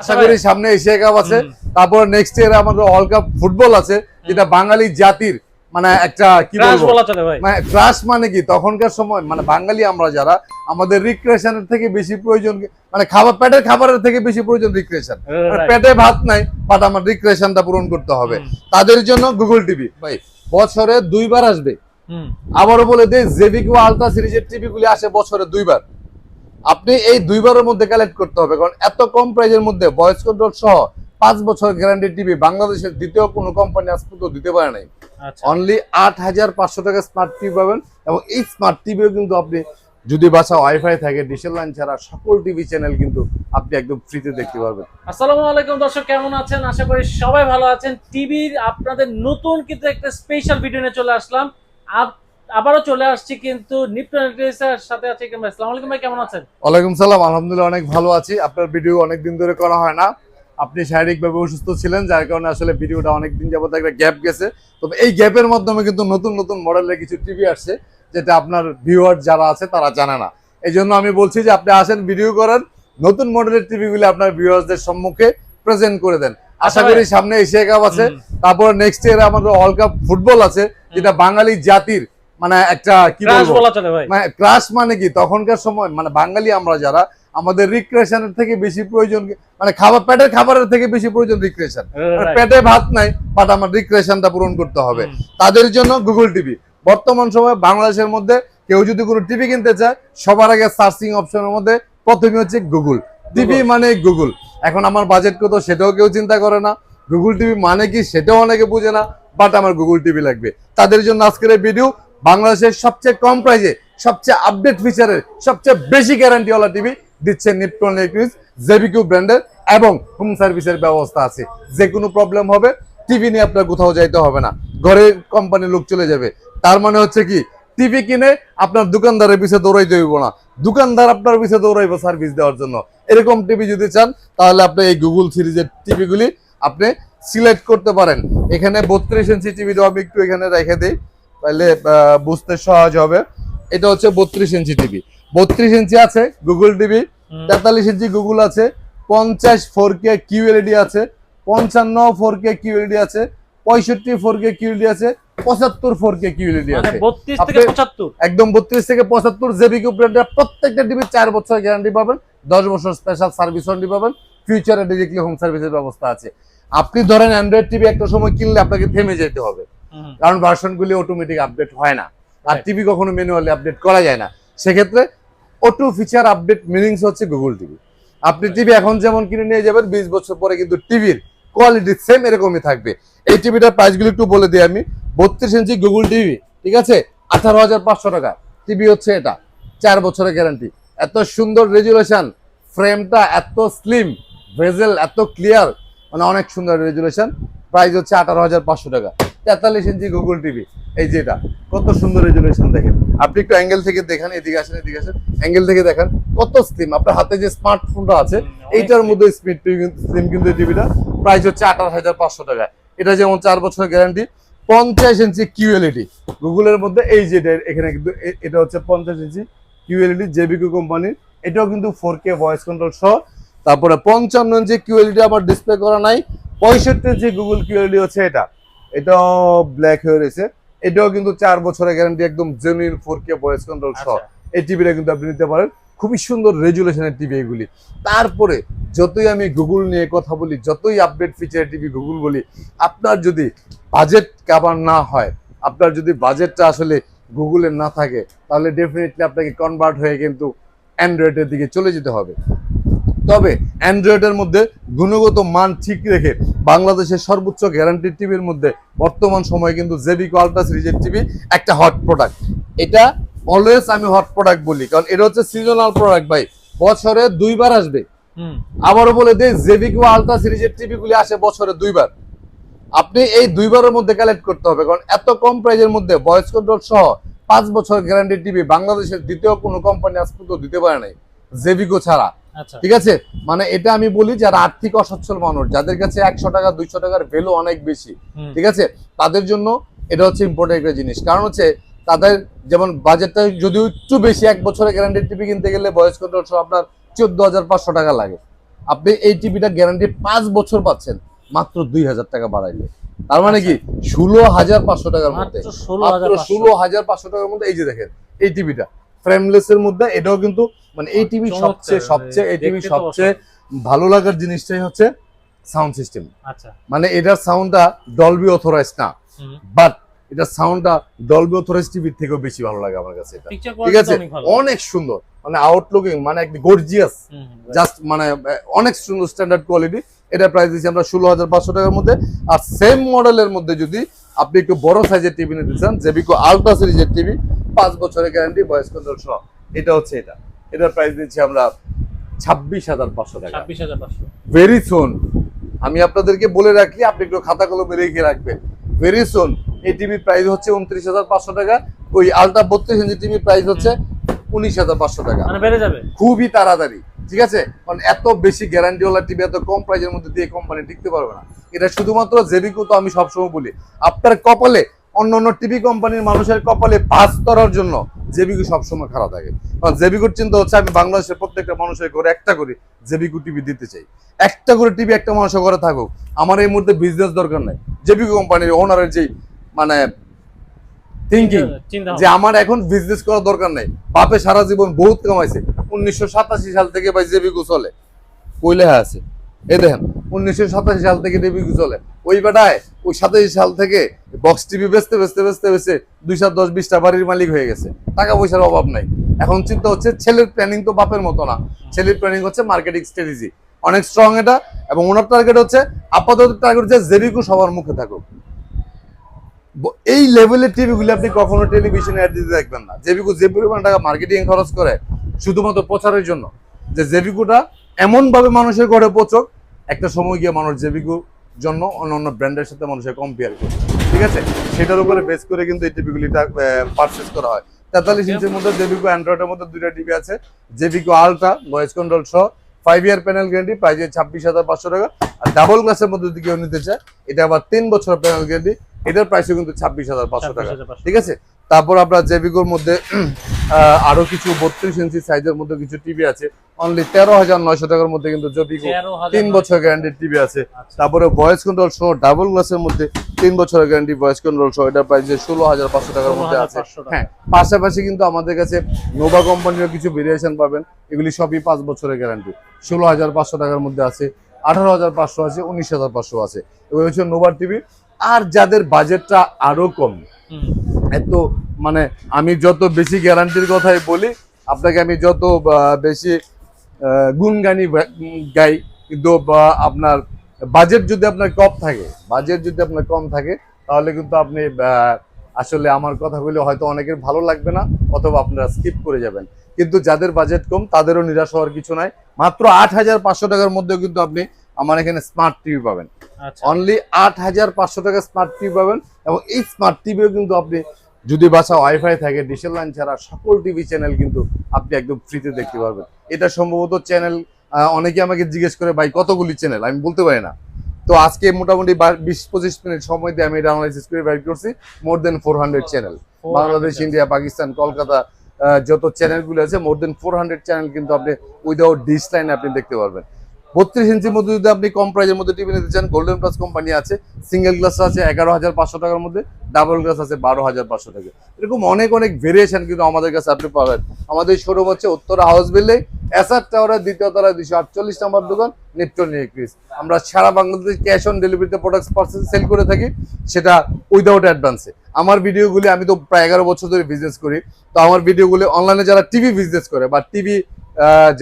আশা করি সামনে Asia cup আছে। তারপর নেক্সট ইয়ার আমাদের ওয়ার্ল্ড কাপ ফুটবল আছে যেটা বাঙালি জাতির মানে একটা কি বলব? মানে ক্রাশ মানে কি? তখনকার সময় মানে বাঙালি আমরা যারা আমাদের রিক্রিয়েশনের থেকে বেশি প্রয়োজন মানে খাবার পেটের খাবারের থেকে বেশি প্রয়োজন রিক্রিয়েশন Right. পেটে ভাত নাই বাট আমার রিক্রিয়েশনটা পূরণ করতে হবে। তাদের জন্য গুগল টিভি ভাই বছরে দুইবার আসবে। আবারও বলে দেই জেবিকো আলট্রা সিরিজের টিভি গুলি আসে বছরে দুইবার। আপনি এই দুইবারের মধ্যে কালেক্ট করতে হবে। কারণ এত কম প্রাইজের মধ্যে ভয়েস কন্ট্রোল সহ পাঁচ বছর গ্যারান্টি টিভি বাংলাদেশের দ্বিতীয় কোনো কোম্পানি আজ পর্যন্ত দিতে পারে নাই। আচ্ছা। অনলি আট হাজার পাঁচশো টাকা স্মার্ট টিভি পাবেন এবং এই স্মার্ট টিভিও কিন্তু আপনি যদি বাসা ওয়াইফাই থাকে ডিসেল লাইন ছাড়া সকল টিভি চ্যানেল কিন্তু আপনি একদম ফ্রিতে দেখতে পারবেন। আসসালামু আলাইকুম দর্শক কেমন আছেন? আশা করি সবাই ভালো আছেন। টিভির আপনাদের নতুন কিন্তু একটা স্পেশাল ভিডিও নিয়ে চলে আসলাম। আবারও চলে আসছি কিন্তু নিপ্টন সাথে আছে কিংবা আসসালামু আলাইকুম ভাই কেমন আছেন? ওয়ালাইকুম সালাম আলহামদুলিল্লাহ অনেক ভালো আছি। আপনার ভিডিও অনেক দিন ধরে করা হয় না। আপনি শারীরিকভাবে অসুস্থ ছিলেন যার কারণে আসলে ভিডিওটা অনেক দিন যাবত একটা গ্যাপ গেছে। তবে এই গ্যাপের মাধ্যমে কিন্তু নতুন নতুন মডেলের কিছু টিভি আসছে যেটা আপনার ভিউয়ার যারা আছে তারা জানে না। এই জন্য আমি বলছি যে আপনি আসেন ভিডিও করেন নতুন মডেলের টিভিগুলো আপনার ভিউয়ার্সদের সম্মুখে প্রেজেন্ট করে দেন। আশা করি সামনে এশিয়া কাপ আছে তারপর নেক্সট ইয়ার আমাদের ওয়ার্ল্ড কাপ ফুটবল আছে যেটা বাঙালি জাতির মানে একটা কি ক্রাশ বলা চলে ভাই। মানে ক্রাশ মানে কি? তখনকার সময় মানে বাঙালি আমরা যারা আমাদের রিক্রিয়েশনের থেকে বেশি প্রয়োজন মানে খাবার পেটের খাবারের থেকে বেশি প্রয়োজন রিক্রিয়েশন Right. পেটে ভাত নাই বাট আমার রিক্রিয়েশনটা পূরণ করতে হবে। তাদের জন্য গুগল টিভি বর্তমান সময়ে বাংলাদেশের মধ্যে কেউ যদি কোনো টিভি কিনতে চায় সবার আগে সার্চিং অপশনের মধ্যে প্রথমে হচ্ছে গুগল টিভি মানে গুগল এখন আমার বাজেট কত সেটাও কেউ চিন্তা করে না। গুগল টিভি মানে কি সেটাও অনেকে বুঝে না বাট আমার গুগল টিভি লাগবে। তাদের জন্য আজকের এই ভিডিও বাংলাদেশের সবচেয়ে কম প্রাইজে, সবচেয়ে আপডেট ফিচারের সবচেয়ে বেশি গ্যারান্টিওয়ালা টিভি দিচ্ছে নিপটন ইলেকট্রিক্স জেবিকিউ ব্র্যান্ডের এবং হোম সার্ভিসের ব্যবস্থা আছে। যে কোনো প্রবলেম হবে টিভি নিয়ে আপনার কোথাও যাইতে হবে না। ঘরে কোম্পানির লোক চলে যাবে। তার মানে হচ্ছে কি টিভি কিনে আপনার দোকানদারের পিছে দৌড়াইতে হইব না। দোকানদার আপনার পিছে দৌড়াইব সার্ভিস দেওয়ার জন্য। এরকম টিভি যদি চান, তাহলে আপনি এই গুগল সিরিজের টিভিগুলি আপনি সিলেক্ট করতে পারেন। এখানে বত্রিশ ইঞ্চি টিভিটা আমি একটু এখানে রেখে দিই। তাহলে বুঝতে সহজ হবে। এটা হচ্ছে বত্রিশ ইঞ্চি টিভি বত্রিশ ইঞ্চি আছে গুগল টিভি তেতাল্লিশ ইঞ্চি গুগল আছে পঞ্চাশ ফোর কে কিউএলইডি আছে পঞ্চান্ন ফোর কে কিউএলইডি আছে পঁয়ষট্টি ফোর কে কিউএলইডি আছে পঁচাত্তর ফোর কে কিউএলইডি আছে। বত্রিশ থেকে পঁচাত্তর? একদম বত্রিশ থেকে পঁচাত্তর জেবি কিউ ব্র্যান্ডের প্রত্যেকটা টিভি চার বছর গ্যারান্টি পাবেন দশ বছর স্পেশাল সার্ভিস ওয়ারেন্টি পাবেন ফিউচারে ডিরেক্টলি হোম সার্ভিসের ব্যবস্থা আছে। আপনি ধরেন অ্যান্ড্রয়েড টিভি একটা সময় কিনলে আপনাকে থেমে যেতে হবে। কারণ ভার্সনগুলি অটোমেটিক আপডেট হয় না। আর টিভি কখনো ম্যানুয়ালি আপডেট করা যায় না। সেক্ষেত্রে অটো ফিচার আপডেট মিনিংস হচ্ছে গুগল টিভি আপনি টিভি এখন যেমন কিনে নিয়ে যাবেন বিশ বছর পরে কিন্তু টিভির কোয়ালিটি সেম এরকমই থাকবে। এই টিভিটার প্রাইসগুলো একটু বলে দিই আমি। বত্রিশ ইঞ্চি গুগল টিভি ঠিক আছে? আঠারো হাজার পাঁচশো টাকা। টিভি হচ্ছে এটা। চার বছরের গ্যারান্টি এত সুন্দর রেজুলেশন ফ্রেমটা এত স্লিম ভেজেল এত ক্লিয়ার মানে অনেক সুন্দর রেজুলেশন প্রাইস হচ্ছে আঠারো হাজার পাঁচশো টাকা। তেতাল্লিশ ইঞ্চি গুগল টিভি এই যে এটা কত সুন্দর রেজুলেশন দেখেন। আপনি একটু অ্যাঙ্গেল থেকে দেখেন এদিকে আসেন এদিকে আসেন। অ্যাঙ্গেল থেকে দেখেন কত স্লিম আপনার হাতে যে স্মার্টফোনটা আছে এইটার মধ্যে স্পিড স্লিম কিন্তু টিভিটা প্রাইস হচ্ছে আঠারো হাজার পাঁচশো টাকা এটা যেমন চার বছরের গ্যারান্টি পঞ্চাশ ইঞ্চি কিউএলইডি গুগলের মধ্যে এই যে এটা- এখানে কিন্তু এটা হচ্ছে পঞ্চাশ ইঞ্চি কিউএলইডি জেবিকু কোম্পানির এটাও কিন্তু ফোর কে ভয়েস কন্ট্রোল সহ। তারপরে পঞ্চান্ন ইঞ্চি কিউএলইডি আমার ডিসপ্লে করা নাই। পঁয়ষট্টি ইঞ্চি গুগল কিউএলইডি হচ্ছে এটা। এটাও ব্ল্যাক হয়ে রয়েছে। এটাও কিন্তু চার বছরের গ্যারান্টি একদম genuine four K voice control সহ। এই টিভিটা কিন্তু আপনি নিতে পারেন। খুবই সুন্দর রেজুলেশনের টিভি এগুলি। তারপরে যতই আমি গুগল নিয়ে কথা বলি যতই আপডেট ফিচার টিভি গুগল বলি আপনার যদি বাজেট কাভার না হয় আপনার যদি বাজেটটা আসলে গুগলের না থাকে তাহলে ডেফিনেটলি আপনাকে কনভার্ট হয়ে কিন্তু অ্যান্ড্রয়েডের দিকে চলে যেতে হবে। তবে অ্যান্ড্রয়েডের মধ্যে গুণগত মান ঠিক রেখে বাংলাদেশের সর্বোচ্চ গ্যারান্টি টিভির মধ্যে বর্তমান সময়ে কিন্তু জেবিকো আলট্রা সিরিজের টিভি একটা হট প্রোডাক্ট এটা অলওয়েজ আমি হট প্রোডাক্ট বলি কারণ এটা হচ্ছে সিজনাল প্রোডাক্ট ভাই। বছরে দুইবার আসবে। আবারও বলে দেই জেবিকো আলট্রা সিরিজের টিভি গুলি আসে বছরে দুইবার। আপনি এই দুইবারের মধ্যে কালেক্ট করতে হবে কারণ এত কম প্রাইজের মধ্যে ভয়েস কন্ট্রোল সহ পাঁচ বছর গ্যারান্টি টিভি বাংলাদেশের দ্বিতীয় কোনো কোম্পানি আজ পর্যন্ত দিতে পারে নাই জেবিকো ছাড়া। ঠিক আছে? মানে এটা আমি বলি যারা আর্থিক অসচ্ছল মানুষ যাদের কাছে একশো টাকা দুইশো টাকার ভ্যালু অনেক বেশি ঠিক আছে? তাদের জন্য এটা হচ্ছে ইম্পর্টেন্ট একটা জিনিস। কারণ হচ্ছে তাদের যেমন বাজেটটা যদিও একটু বেশি এক বছরের গ্যারান্টি টিভি কিনতে গেলে বয়স কন্ট্রোল সহ আপনার চোদ্দ হাজার পাঁচশো টাকা লাগে। আপনি এই টিভিটা গ্যারান্টি পাঁচ বছর পাচ্ছেন মাত্র দুই হাজার টাকা বাড়াইলে। তার মানে কি? ষোলো হাজার পাঁচশো টাকার মধ্যে। ষোলো হাজার ষোলো হাজার পাঁচশো টাকার মধ্যে এই যে দেখেন এই টিভিটা ফ্রেমলেস এর মধ্যে এটাও কিন্তু মানে এই টিভি সবচেয়ে সবচেয়ে এই টিভি সবচেয়ে ভালো লাগার জিনিসটাই হচ্ছে সাউন্ড সিস্টেম আচ্ছা। মানে এটার সাউন্ডটা ডলবি অথরাইজ না। বাট এটার সাউন্ডটা ডলবি অথরাইজ টিভির থেকেও বেশি ভালো লাগে আমার কাছে এটা। ঠিক আছে? অনেক সুন্দর। মানে আউটলুকিং মানে একদম গর্জিয়াস জাস্ট মানে অনেক সুন্দর স্ট্যান্ডার্ড কোয়ালিটি এটা প্রাইস দিচ্ছি আমরা ষোলো হাজার পাঁচশো টাকার মধ্যে। আর সেম মডেলের মধ্যে যদি আপনি একটু বড় সাইজের টিভি নিতে চান জেবিকো আলট্রা সিরিজের টিভি পাঁচ বছরের গ্যারান্টি ভয়েস কন্ট্রোল সহ। এটা হচ্ছে এটা। এটার প্রাইস দিচ্ছি আমরা ছাব্বিশ হাজার পাঁচশো টাকা। ছাব্বিশ হাজার পাঁচশো। ভেরি সুন আমি আপনাদেরকে বলে রাখি আপনি একটু খাতা কলমে রেখে রাখবেন। ভেরি সুন এই টিভির প্রাইস হচ্ছে উনত্রিশ হাজার পাঁচশো টাকা। ওই আলট্রা বত্রিশ ইঞ্চি টিভির প্রাইস হচ্ছে উনিশ হাজার পাঁচশো টাকা। মানে বেড়ে যাবে? খুবই তাড়াতাড়ি ঠিক আছে? কারণ এত বেশি গ্যারান্টিওয়ালা টিভি এত কম প্রাইজের মধ্যে দিয়ে কোম্পানি টিকতে পারবে না। এটা শুধুমাত্র জেবিকো তো আমি সবসময় বলি। আপনার কপালে অন্য অন্য টিভি কোম্পানির মানুষের কপালে পাস করার জন্য জেবিকো সবসময় খারাপ থাকে। কারণ জেবিকোর চিন্তা হচ্ছে আমি বাংলাদেশের প্রত্যেকটা মানুষের ঘরে একটা করে জেবিকো টিভি দিতে চাই। একটা করে টিভি একটা মানুষের ঘরে থাকুক। আমার এই মুহূর্তে বিজনেস দরকার নাই। জেবিকো কোম্পানির ওনারের যেই মানে থিঙ্কিং যে আমার এখন বিজনেস করার দরকার নাই। বাপে সারা জীবন বহুত কামাইছে। উনিশশো সাতাশি সাল থেকে ভাই জেবিকু চলে। কইলে লেখা আছে। এই দেখেন, উনিশশো সাতাশি সাল থেকে জেবিকু চলে। ওই বেটায় ওই সাতাশি সাল থেকে বক্স টিভি বেচতে বেচতে বেচতে বেচতে দুই সাত, দশ, বিশটা বাড়ির মালিক হয়ে গেছে। টাকা পয়সার অভাব নাই। এখন চিন্তা হচ্ছে ছেলের প্ল্যানিং তো বাপের মতো না। ছেলের প্ল্যানিং হচ্ছে মার্কেটিং স্ট্র্যাটেজি অনেক স্ট্রং এটা এবং ওনার টার্গেট হচ্ছে, আপাতত টার্গেট হচ্ছে জেবিকু সবার মুখে থাকুক। এই লেভেলের টিভিগুলি আপনি কখনো টেলিভিশনে অ্যাড দিতে দেখবেন না। জেবিকু যে পরিমাণ টাকা মার্কেটিং খরচ করে, শুধুমাত্র প্রচারের জন্য। যে জেবিকুটা এমন ভাবে মানুষের ঘরে পচক একটা সময় গিয়ে মানুষ জেবিকুর জন্য অন্য অন্য ব্র্যান্ডের সাথে মানুষের কম্পেয়ার করে ঠিক আছে? সেটার উপরে বেস করে কিন্তু এই টিভিগুলিটা পারচেস করা হয়। তেতাল্লিশ ইঞ্চের মধ্যে জেবিকো অ্যান্ড্রয়েডের মধ্যে দুইটা টিভি আছে। জেবিকো আলট্রা ভয়েস কন্ট্রোল সহ। ফাইভ ইয়ার প্যানেল গ্যারান্টি প্রাইজে ছাব্বিশ হাজার পাঁচশো টাকা। আর ডাবল গ্লাসের মধ্যে যদি কেউ নিতে চায় এটা আবার তিন বছর প্যানেল গ্যারান্টি এটার প্রাইসও কিন্তু ছাব্বিশ হাজার পাঁচশো টাকা। ঠিক আছে? তারপর আপনার জেবিকোর মধ্যে আরও কিছু বত্রিশ ইঞ্চি সাইজের মধ্যে কিছু টিভি আছে। অনলি তেরো হাজার নয়শো টাকার মধ্যে কিন্তু জেবিকো তিন বছর গ্যারান্টির টিভি আছে। তারপরে ভয়েস কন্ট্রোল সহ ডাবল গ্লাসের মধ্যে তিন বছরের গ্যারান্টি ভয়েস কন্ট্রোল সহ এটার প্রাইস ষোলো হাজার পাঁচশো টাকার মধ্যে আছে। হ্যাঁ পাশাপাশি কিন্তু আমাদের কাছে নোভা কোম্পানির কিছু ভেরিয়েশন পাবেন। এগুলি সবই পাঁচ বছরের গ্যারান্টি ষোলো হাজার পাঁচশো টাকার মধ্যে আছে আঠারো হাজার পাঁচশো আছে উনিশ হাজার পাঁচশো আছে। এগুলো হচ্ছে নোভার টিভি আর যাদের বাজেটটা আরও কম এত মানে আমি যত বেশি গ্যারান্টির কথাই বলি, আপনাকে আমি যত বেশি গুণগানি গাই, কিন্তু আপনার বাজেট যদি আপনার কম থাকে বাজেট যদি আপনার কম থাকে, তাহলে কিন্তু আপনি আসলে আমার কথাগুলো হয়তো অনেকের ভালো লাগবে না, অথবা আপনারা স্কিপ করে যাবেন। কিন্তু যাদের বাজেট কম, তাদেরও নিরাশ হওয়ার কিছু নাই। মাত্র আট হাজার পাঁচশো টাকার মধ্যেও কিন্তু আপনি আমার এখানে স্মার্ট টিভি পাবেন। অনলি আট হাজার পাঁচশো টাকা স্মার্ট টিভি পাবেন এবং এই স্মার্ট টিভিও কিন্তু আপনি যদি বাসা ওয়াইফাই থাকে ডিশেল লাইন ছাড়া সকল টিভি চ্যানেল কিন্তু আপনি একদম ফ্রিতে দেখতে পারবেন। এটা সম্ভবত চ্যানেল অনেকে আমাকে জিজ্ঞেস করে ভাই কতগুলি চ্যানেল আমি বলতে পারি না। তো আজকে মোটামুটি বিশ পঁচিশ মিনিট সময় দিয়ে আমি এটা অ্যানালাইসিস করে বের করছি। More than four hundred channel Bangladesh India Pakistan Kolkata যত চ্যানেলগুলো আছে more than four hundred channel কিন্তু আপনি উইদাউট ডিশ লাইন আপনি দেখতে পারবেন। বত্রিশ ইঞ্চির মধ্যে যদি আপনি কম প্রাইজের মধ্যে টিভি নিতে চান গোল্ডেন প্লাস কোম্পানি আছে সিঙ্গেল গ্লাস আছে, এগারো হাজার পাঁচশো টাকার মধ্যে ডাবল গ্লাস আছে, বারো হাজার পাঁচশো টাকা এরকম অনেক অনেক ভেরিয়েশন কিন্তু আমাদের কাছে আপনি পাবেন। আমাদের শোরুম হচ্ছে উত্তরা হাউস বিল্ডিং এসআর টাওয়ারের দ্বিতীয় তলায় দুশো আটচল্লিশ নম্বর দোকান নিপটন ইলেকট্রিক্স আমরা সারা বাংলাদেশ ক্যাশ অন ডেলিভারিতে প্রোডাক্ট পার্সেল সেল করে থাকি, সেটা উইদাউট অ্যাডভান্সে আমার ভিডিওগুলি আমি তো প্রায় এগারো বছর ধরে বিজনেস করি, তো আমার ভিডিওগুলি অনলাইনে যারা টিভি বিজনেস করে বা টিভি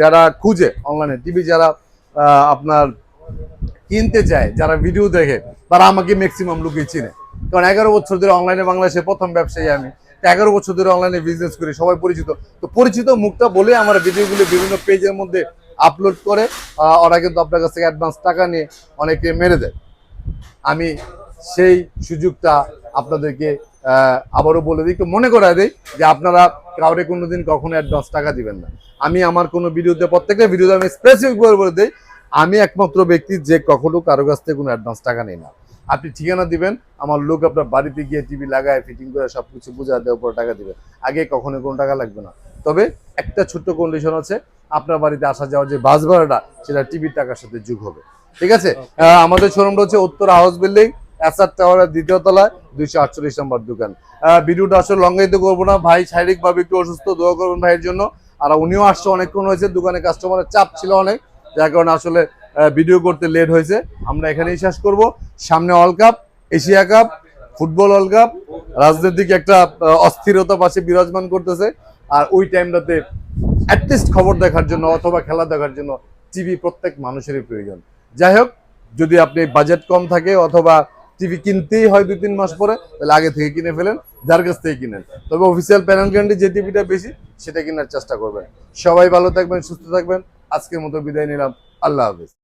যারা খুঁজে অনলাইনে টিভি যারা আপনার কিনতে চায়, যারা ভিডিও দেখে, তারা আমাকে ম্যাক্সিমাম লোকই চিনে। কারণ এগারো বছর ধরে অনলাইনে বাংলাদেশে প্রথম ব্যবসায়ী আমি। এগারো বছর ধরে অনলাইনে বিজনেস করি, সবাই পরিচিত। তো পরিচিত মুখটা বলে আমার ভিডিওগুলো বিভিন্ন পেজের মধ্যে আপলোড করে ওরা কিন্তু আপনার কাছ থেকে অ্যাডভান্স টাকা নিয়ে অনেকে মেরে দেয়। আমি সেই সুযোগটা আপনাদেরকে আবারও বলে দিই, একটু মনে করায় দিই যে আপনারা কাউরে কোনোদিন কখনো অ্যাডভান্স টাকা দিবেন না। আমি আমার কোনো ভিডিওতে প্রত্যেকটা ভিডিওতে আমি স্পেসিফিক করে বলে দিই আমি একমাত্র ব্যক্তি যে কখনো কারও কাছ থেকে কোনো অ্যাডভান্স টাকা নেই না। আপনি ঠিকানা দিবেন আমার লোক আপনার বাড়িতে গিয়ে টিভি লাগায় ফিটিং করে সব কিছু বুঝা দেওয়ার পর টাকা দিবেন। আগে কখনো কোনো টাকা লাগবে না। তবে একটা ছোট্ট কন্ডিশন আছে আপনার বাড়িতে আসা যাওয়ার যে বাস ভাড়াটা সেটা টিভির টাকার সাথে যোগ হবে। ঠিক আছে? আমাদের শোরুমটা হচ্ছে উত্তর হাউস বিল্ডিং এসআর টাওয়ারের দ্বিতীয় তলায় দুইশো আটচল্লিশ নম্বর দোকান। ভিডিওটা আসলে লঙ্গায়িত করব না। ভাই শারীরিক ভাবে একটু অসুস্থ, দোয়া করবেন ভাইয়ের জন্য। আর উনিও আসছে অনেকক্ষণ হয়েছে, দোকানে কাস্টমারের চাপ ছিল অনেক, যার কারণে আসলে ভিডিও করতে লেট হয়েছে। আমরা এখানেই শেষ করব। সামনে world cup Asia cup football world cup রাজনৈতিক একটা অস্থিরতা পাশে বিরাজমান করতেছে। আর ওই টাইমটাতে অ্যাটলিস্ট খবর দেখার জন্য অথবা খেলা দেখার জন্য টিভি প্রত্যেক মানুষেরই প্রয়োজন। যাই হোক, যদি আপনি বাজেট কম থাকে অথবা টিভি কিনতেই হয় দুই, তিন মাস পরে, তাহলে আগে থেকে কিনে ফেলেন, যার কাছ থেকে কিনেন। তবে অফিসিয়াল প্যানেল গ্যারান্টি যে টিভিটা বেশি, সেটা কেনার চেষ্টা করবেন। সবাই ভালো থাকবেন, সুস্থ থাকবেন। আজকের মতো বিদায় নিলাম। আল্লাহ হাফিজ।